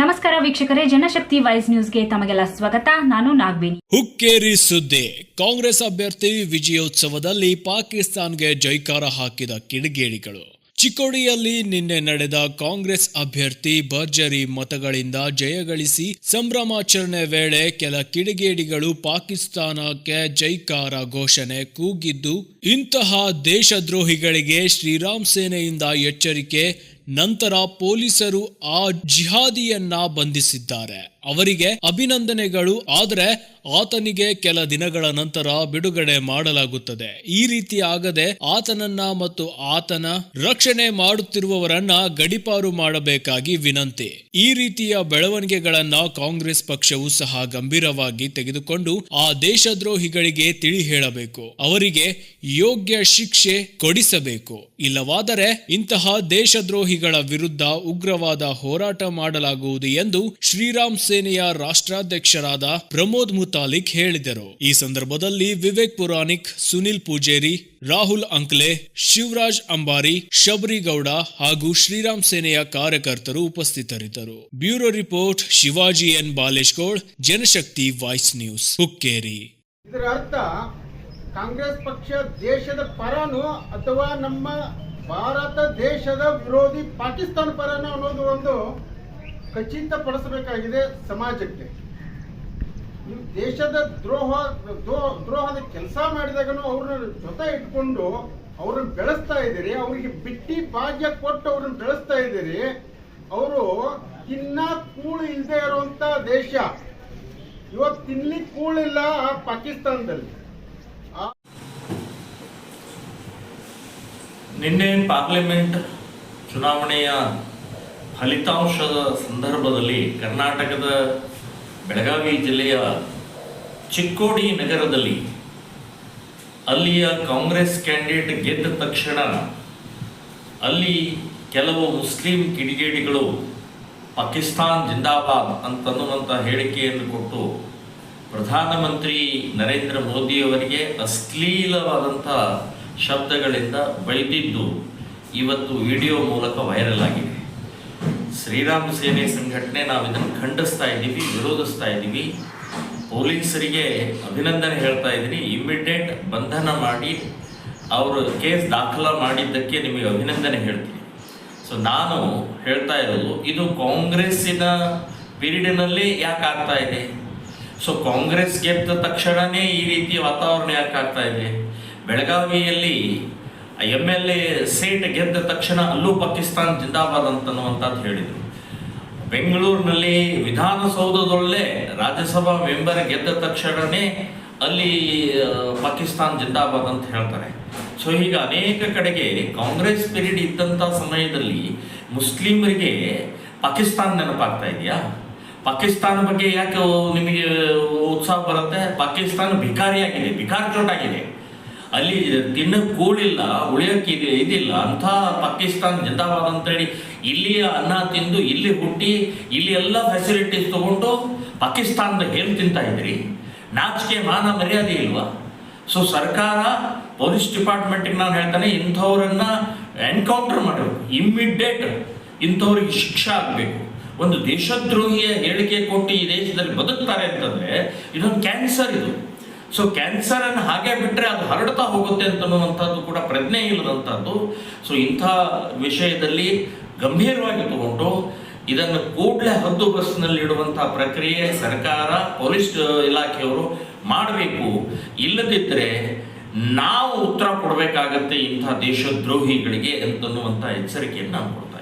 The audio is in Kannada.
ನಮಸ್ಕಾರ ವೀಕ್ಷಕರೇ, ಜನಶಕ್ತಿ ವೈಸ್ ನ್ಯೂಸ್ಗೆ ತಮಗೆಲ್ಲ ಸ್ವಾಗತ. ನಾನು ನಾಗವೇಣಿ ಹುಕ್ಕೇರಿ ಸುದ್ದಿ. ಕಾಂಗ್ರೆಸ್ ಅಭ್ಯರ್ಥಿ ವಿಜಯೋತ್ಸವದಲ್ಲಿ ಪಾಕಿಸ್ತಾನ್ಗೆ ಜೈಕಾರ ಹಾಕಿದ ಕಿಡಿಗೇಡಿಗಳು. ಚಿಕ್ಕೋಡಿಯಲ್ಲಿ ನಿನ್ನೆ ನಡೆದ ಕಾಂಗ್ರೆಸ್ ಅಭ್ಯರ್ಥಿ ಭರ್ಜರಿ ಮತಗಳಿಂದ ಜಯಗಳಿಸಿ ಸಂಭ್ರಮಾಚರಣೆ ವೇಳೆ ಕೆಲ ಕಿಡಿಗೇಡಿಗಳು ಪಾಕಿಸ್ತಾನಕ್ಕೆ ಜೈಕಾರ ಘೋಷಣೆ ಕೂಗಿದ್ದು, ಇಂತಹ ದೇಶದ್ರೋಹಿಗಳಿಗೆ ಶ್ರೀರಾಮ್ ಸೇನೆಯಿಂದ ಎಚ್ಚರಿಕೆ ನಂತರ ಪೊಲೀಸರು ಆ ಜಿಹಾದಿಯನ್ನ ಬಂಧಿಸಿದ್ದಾರೆ. ಅವರಿಗೆ ಅಭಿನಂದನೆಗಳು, ಆದರೆ ಆತನಿಗೆ ಕೆಲ ದಿನಗಳ ನಂತರ ಬಿಡುಗಡೆ ಮಾಡಲಾಗುತ್ತದೆ. ಈ ರೀತಿ ಆಗದೆ ಆತನನ್ನ ಮತ್ತು ಆತನ ರಕ್ಷಣೆ ಮಾಡುತ್ತಿರುವವರನ್ನ ಗಡಿಪಾರು ಮಾಡಬೇಕಾಗಿ ವಿನಂತಿ. ಈ ರೀತಿಯ ಬೆಳವಣಿಗೆಗಳನ್ನ ಕಾಂಗ್ರೆಸ್ ಪಕ್ಷವು ಸಹ ಗಂಭೀರವಾಗಿ ತೆಗೆದುಕೊಂಡು ಆ ದೇಶದ್ರೋಹಿಗಳಿಗೆ ತಿಳಿ ಹೇಳಬೇಕು. ಅವರಿಗೆ ಯೋಗ್ಯ ಶಿಕ್ಷೆ ಕೊಡಿಸಬೇಕು. ಇಲ್ಲವಾದರೆ ಇಂತಹ ದೇಶದ್ರೋಹಿಗಳ ವಿರುದ್ಧ ಉಗ್ರವಾದ ಹೋರಾಟ ಮಾಡಲಾಗುವುದು ಎಂದು ಶ್ರೀರಾಮ್ ಸೇನೆಯ ರಾಷ್ಟ್ರಾಧ್ಯಕ್ಷರಾದ ಪ್ರಮೋದ್ ಮುತಾಲಿಕ್ ಹೇಳಿದರು. ಈ ಸಂದರ್ಭದಲ್ಲಿ ವಿವೇಕ್ ಪುರಾಣಿಕ್, ಸುನಿಲ್ ಪೂಜೇರಿ, ರಾಹುಲ್ ಅಂಕ್ಲೆ, ಶಿವರಾಜ್ ಅಂಬಾರಿ, ಶಬರಿಗೌಡ ಹಾಗೂ ಶ್ರೀರಾಮ್ ಸೇನೆಯ ಕಾರ್ಯಕರ್ತರು ಉಪಸ್ಥಿತರಿದ್ದರು. Bureau report, Shivaji N. Baleshgoud Janashakti voice news, Hukkeri. ಇದರ ಅರ್ಥ, ಕಾಂಗ್ರೆಸ್ ಪಕ್ಷ ದೇಶದ ಪರನು ಅಥವಾ ನಮ್ಮ ಭಾರತ ದೇಶದ ವಿರೋಧಿ ಪಾಕಿಸ್ತಾನ ಪರನು ಅನ್ನೋದು ಒಂದು ಖಚಿತಪಡಿಸಬೇಕಾಗಿದೆ ಸಮಾಜಕ್ಕೆ. ನೀವು ದೇಶದ ದ್ರೋಹ, ದ್ರೋ- ದ್ರೋಹದ ಕೆಲಸ ಮಾಡಿದಾಗನು ಅವ್ರನ್ನ ಜೊತೆ ಇಟ್ಕೊಂಡು ಅವ್ರನ್ನ ಬೆಳೆಸ್ತಾ ಇದ್ದೀರಿ, ಅವರಿಗೆ ಬಿಟ್ಟಿ ಭಾಗ್ಯ ಕೊಟ್ಟು ಅವ್ರನ್ನ ಬೆಳೆಸ್ತಾ ಇದ್ದೀರಿ, ಅವರು ತಿನ್ನ ಕೂಳು ಇಲ್ಲದೆ ಇರುವಂತ ದೇಶ. ಇವತ್ತು ತಿನ್ಲಿಕ್ಕೆ ಕೂಳಿಲ್ಲ ಆ ಪಾಕಿಸ್ತಾನದಲ್ಲಿ. ನಿನ್ನೆ ಪಾರ್ಲಿಮೆಂಟ್ ಚುನಾವಣೆಯ ಫಲಿತಾಂಶದ ಸಂದರ್ಭದಲ್ಲಿ ಕರ್ನಾಟಕದ ಬೆಳಗಾವಿ ಜಿಲ್ಲೆಯ ಚಿಕ್ಕೋಡಿ ನಗರದಲ್ಲಿ ಅಲ್ಲಿಯ ಕಾಂಗ್ರೆಸ್ ಕ್ಯಾಂಡಿಡೇಟ್ ಗೆದ್ದ ತಕ್ಷಣ ಅಲ್ಲಿ ಕೆಲವು ಮುಸ್ಲಿಂ ಕಿಡಿಗೇಡಿಗಳು ಪಾಕಿಸ್ತಾನ್ ಜಿಂದಾಬಾದ್ ಅಂತನ್ನುವಂಥ ಹೇಳಿಕೆಯನ್ನು ಕೊಟ್ಟು ಪ್ರಧಾನಮಂತ್ರಿ ನರೇಂದ್ರ ಮೋದಿಯವರಿಗೆ ಅಶ್ಲೀಲವಾದಂಥ ಶಬ್ದಗಳಿಂದ ಬೈದಿದ್ದು ಇವತ್ತು ವಿಡಿಯೋ ಮೂಲಕ ವೈರಲ್ ಆಗಿದೆ. ಶ್ರೀರಾಮ್ ಸೇನೆ ಸಂಘಟನೆ ನಾವು ಇದನ್ನು ಖಂಡಿಸ್ತಾ ಇದ್ದೀವಿ, ವಿರೋಧಿಸ್ತಾ ಇದ್ದೀವಿ. ಪೊಲೀಸರಿಗೆ ಅಭಿನಂದನೆ ಹೇಳ್ತಾ ಇದ್ದೀನಿ. ಇಮ್ಮಿಡಿಯೇಟ್ ಬಂಧನ ಮಾಡಿ ಅವರು ಕೇಸ್ ದಾಖಲ ಮಾಡಿದ್ದಕ್ಕೆ ನಿಮಗೆ ಅಭಿನಂದನೆ ಹೇಳ್ತೀನಿ. ಸೊ ನಾನು ಹೇಳ್ತಾ ಇರೋದು, ಇದು ಕಾಂಗ್ರೆಸ್ಸಿನ ಪೀರಿಯಡ್ನಲ್ಲಿ ಯಾಕೆ ಆಗ್ತಾ ಇದೆ? ಸೊ ಕಾಂಗ್ರೆಸ್ ಗೆದ್ದ ತಕ್ಷಣವೇ ಈ ರೀತಿ ವಾತಾವರಣ ಯಾಕೆ ಆಗ್ತಾ ಇದೆ? ಬೆಳಗಾವಿಯಲ್ಲಿ ಎಂ ಎಲ್ ಎ ಸೀಟ್ ಗೆದ್ದ ತಕ್ಷಣ ಅಲ್ಲೂ ಪಾಕಿಸ್ತಾನ್ ಜಿಂದಾಬಾದ್ ಅಂತನ್ನುವಂಥದ್ದು ಹೇಳಿದರು. ಬೆಂಗಳೂರಿನಲ್ಲಿ ವಿಧಾನಸೌಧದೊಳಗೆ ರಾಜ್ಯಸಭಾ ಮೆಂಬರ್ ಗೆದ್ದ ತಕ್ಷಣವೇ ಅಲ್ಲಿ ಪಾಕಿಸ್ತಾನ್ ಜಿಂದಾಬಾದ್ ಅಂತ ಹೇಳ್ತಾರೆ. ಸೊ ಈಗ ಅನೇಕ ಕಡೆಗೆ ಕಾಂಗ್ರೆಸ್ ಪೀರಿಯಡ್ ಇದ್ದಂಥ ಸಮಯದಲ್ಲಿ ಮುಸ್ಲಿಮರಿಗೆ ಪಾಕಿಸ್ತಾನ್ ನೆನಪಾಗ್ತಾ ಇದೆಯಾ? ಪಾಕಿಸ್ತಾನ ಬಗ್ಗೆ ಯಾಕೆ ನಿಮಗೆ ಉತ್ಸಾಹ ಬರುತ್ತೆ? ಪಾಕಿಸ್ತಾನ ಭಿಕಾರಿಯಾಗಿದೆ ಭಿಕಾರ್ ಚೋಟಾಗಿದೆ ಅಲ್ಲಿ ತಿನ್ನಕ್ಕೆ ಕೂಳಿಲ್ಲ ಉಳಿಯೋಕ್ಕೆ ಇದೆ ಇದಿಲ್ಲ ಅಂಥ ಪಾಕಿಸ್ತಾನ್ ಜಿಂದಾಬಾದ್ ಅಂತೇಳಿ ಇಲ್ಲಿಯ ಅನ್ನ ತಿಂದು ಇಲ್ಲಿ ಹುಟ್ಟಿ ಇಲ್ಲಿ ಎಲ್ಲ ಫೆಸಿಲಿಟೀಸ್ ತಗೊಂಡು ಪಾಕಿಸ್ತಾನದ ಹೇಳಿ ತಿಂತಾ ಇದ್ರಿ. ನಾಚಿಕೆ ಮಾನ ಮರ್ಯಾದೆ ಇಲ್ವಾ? ಸೊ ಸರ್ಕಾರ ಪೊಲೀಸ್ ಡಿಪಾರ್ಟ್ಮೆಂಟಿಗೆ ನಾನು ಹೇಳ್ತಾನೆ, ಇಂಥವ್ರನ್ನ ಎನ್ಕೌಂಟರ್ ಮಾಡಬೇಕು. ಇಮ್ಮಿಡಿಯೇಟ್ ಇಂಥವ್ರಿಗೆ ಶಿಕ್ಷೆ ಆಗಬೇಕು. ಒಂದು ದೇಶದ್ರೋಹಿಯ ಹೇಳಿಕೆ ಕೊಟ್ಟು ಈ ದೇಶದಲ್ಲಿ ಬದುಕ್ತಾರೆ ಅಂತಂದ್ರೆ, ಇದೊಂದು ಕ್ಯಾನ್ಸರ್ ಇದು. ಸೊ ಕ್ಯಾನ್ಸರನ್ನು ಹಾಗೆ ಬಿಟ್ಟರೆ ಅದು ಹರಡ್ತಾ ಹೋಗುತ್ತೆ ಅಂತನ್ನುವಂಥದ್ದು ಕೂಡ ಪ್ರಜ್ಞೆ ಇಲ್ಲದಂಥದ್ದು. ಸೊ ಇಂಥ ವಿಷಯದಲ್ಲಿ ಗಂಭೀರವಾಗಿ ತಗೊಂಡು ಇದನ್ನು ಕೂಡಲೇ ಹದ್ದು ಬಸ್ನಲ್ಲಿ ಇಡುವಂತಹ ಪ್ರಕ್ರಿಯೆ ಸರ್ಕಾರ, ಪೊಲೀಸ್ ಇಲಾಖೆಯವರು ಮಾಡಬೇಕು. ಇಲ್ಲದಿದ್ದರೆ ನಾವು ಉತ್ತರ ಕೊಡಬೇಕಾಗತ್ತೆ ಇಂಥ ದೇಶದ್ರೋಹಿಗಳಿಗೆ ಅಂತನ್ನುವಂಥ ಎಚ್ಚರಿಕೆಯನ್ನು ನಾನು ಕೊಡ್ತಾ